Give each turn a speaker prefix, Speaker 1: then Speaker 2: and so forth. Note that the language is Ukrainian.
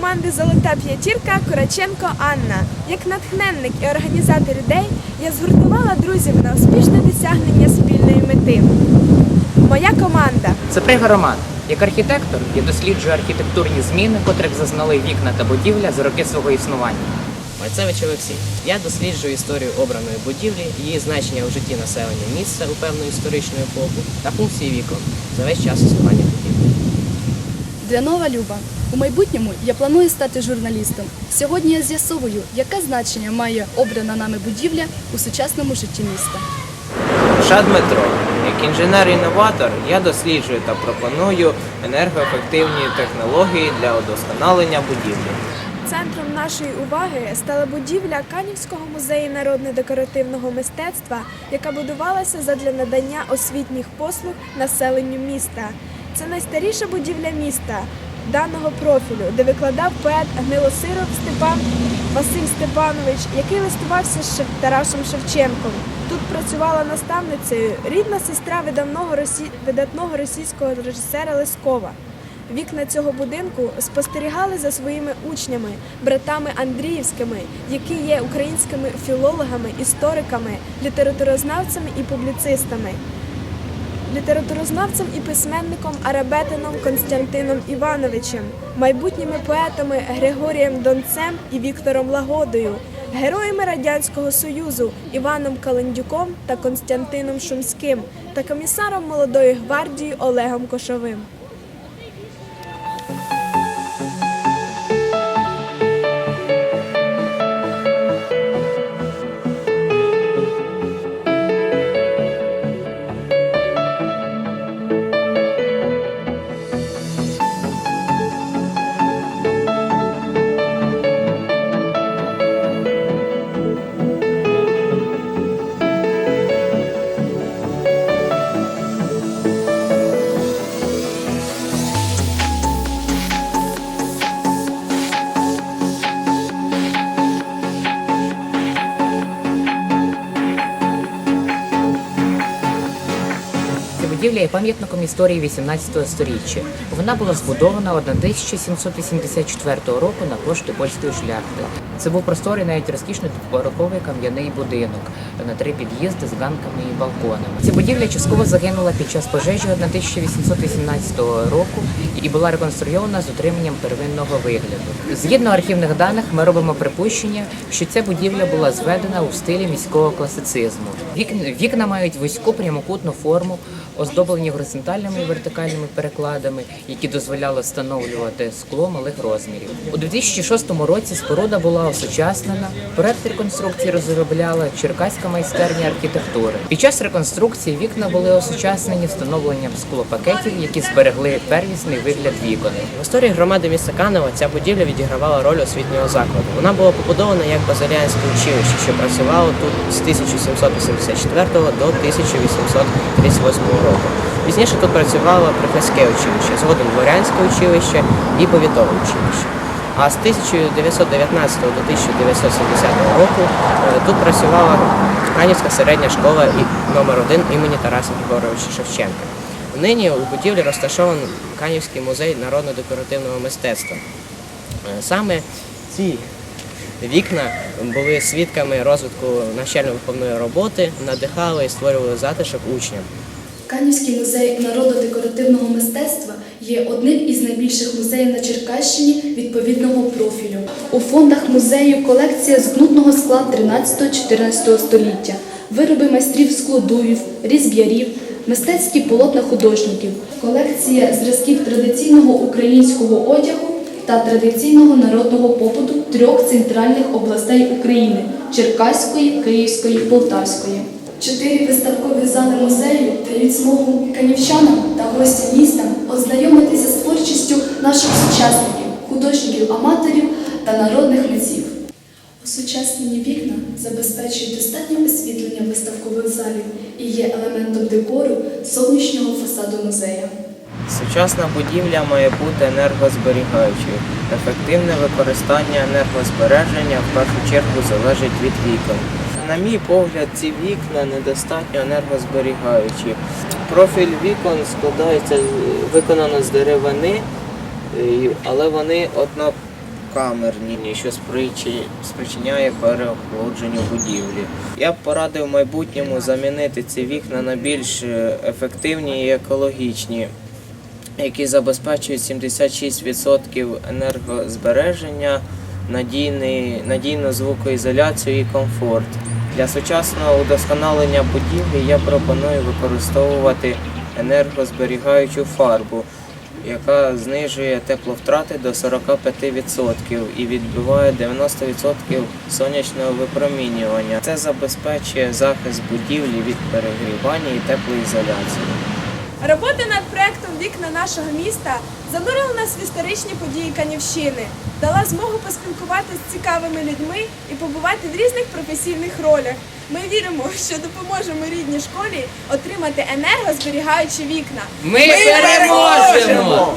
Speaker 1: команди Золота п'ятірка Кораченко Анна. Як натхненник і організатор ідей, я згуртувала друзів на успішне досягнення спільної мети. Моя команда
Speaker 2: Це Роман. Як архітектор я досліджую архітектурні зміни, котрих зазнали вікна та будівля за роки свого існування.
Speaker 3: Майцевич Олексій. Я досліджую історію обраної будівлі, її значення у житті населення місця у певну історичну епоху та функції вікон за весь час існування будівлі.
Speaker 4: Дрянова Люба. У майбутньому я планую стати журналістом. Сьогодні я з'ясовую, яке значення має обрана нами будівля у сучасному житті міста.
Speaker 5: Ша Дмитро. Як інженер-інноватор я досліджую та пропоную енергоефективні технології для удосконалення будівлі.
Speaker 1: Центром нашої уваги стала будівля Канівського музею народно-декоративного мистецтва, яка будувалася задля надання освітніх послуг населенню міста. Це найстаріша будівля міста даного профілю, де викладав поет Гнилосиров Степан Василь Степанович, який листувався з Тарасом Шевченком. Тут працювала наставницею рідна сестра видавного росі... видатного російського режисера Лескова. Вікна цього будинку спостерігали за своїми учнями, братами Андріївськими, які є українськими філологами, істориками, літературознавцями і публіцистами. Літературознавцем і письменником Арабетином Константином Івановичем, майбутніми поетами Григорієм Донцем і Віктором Лагодою, героями Радянського Союзу Іваном Календюком та Константином Шумським та комісаром молодої гвардії Олегом Кошовим.
Speaker 2: Є пам'ятником історії 18 століття. Вона була збудована 1784 року на кошти польської шляхти. Це був просторий, навіть розкішний двоповерховий кам'яний будинок на три під'їзди з ганками і балконами. Ця будівля частково загинула під час пожежі 1818 року і була реконструйована з утриманням первинного вигляду. Згідно архівних даних, ми робимо припущення, що ця будівля була зведена у стилі міського класицизму. Вікна, мають вузьку прямокутну форму, оздоблені горизонтальними і вертикальними перекладами, які дозволяли встановлювати скло малих розмірів. У 2006 році споруда була осучаснена. Проект реконструкції розробляла Черкаська майстерня архітектури. Під час реконструкції вікна були осучаснені встановленням склопакетів, які зберегли первісний вигляд вікон.
Speaker 3: В історії громади міста Канева ця будівля відігравала роль освітнього закладу. Вона була побудована як базиліанське училище, що працювало тут з 1784 до 1838 року. Пізніше тут працювало приходське училище, згодом дворянське училище і повітове училище. А з 1919 до 1970 року е, тут працювала Канівська середня школа номер 1 імені Тараса Григоровича Шевченка. Нині у будівлі розташований Канівський музей народно-декоративного мистецтва. Е, Саме ці вікна були свідками розвитку навчально-виховної роботи, надихали і створювали затишок учням.
Speaker 4: Канівський музей народно-декоративного мистецтва є одним із найбільших музеїв на Черкащині відповідного профілю. У фондах музею колекція згнутного скла 13-14 століття, вироби майстрів складовів, різб'ярів, мистецькі полотна художників, колекція зразків традиційного українського одягу та традиційного народного побуту трьох центральних областей України Черкаської, Київської, Полтавської. Чотири виставкові зали музею дають змогу канівчанам та гостям міста ознайомитися з творчістю наших сучасників, художників-аматорів та народних митців. Осучаснені вікна забезпечують достатнє освітлення виставкових залів і є елементом декору зовнішнього фасаду музею.
Speaker 5: Сучасна будівля має бути енергозберігаючою. Ефективне використання енергозбереження в першу чергу залежить від вікон. На мій погляд, ці вікна недостатньо енергозберігаючі. Профіль вікон складається виконано з деревини, е, але вони одна двокамерні, що спричиняє переохолодженню будівлі. Я б порадив в майбутньому замінити ці вікна на більш е, ефективні і екологічні, які забезпечують 76% енергозбереження, надійний, надійну звукоізоляцію і комфорт. Для сучасного удосконалення будівлі я пропоную використовувати енергозберігаючу фарбу, яка знижує тепловтрати до 45% і відбиває 90% сонячного випромінювання. Це забезпечує захист будівлі від перегрівання і теплоізоляції.
Speaker 1: Робота над проектом Вікна нашого міста занурила нас в історичні події Канівщини, дала змогу поспілкуватися з цікавими людьми і побувати в різних професійних ролях. Ми віримо, що допоможемо рідній школі отримати енергозберігаючі вікна.
Speaker 2: Ми переможемо!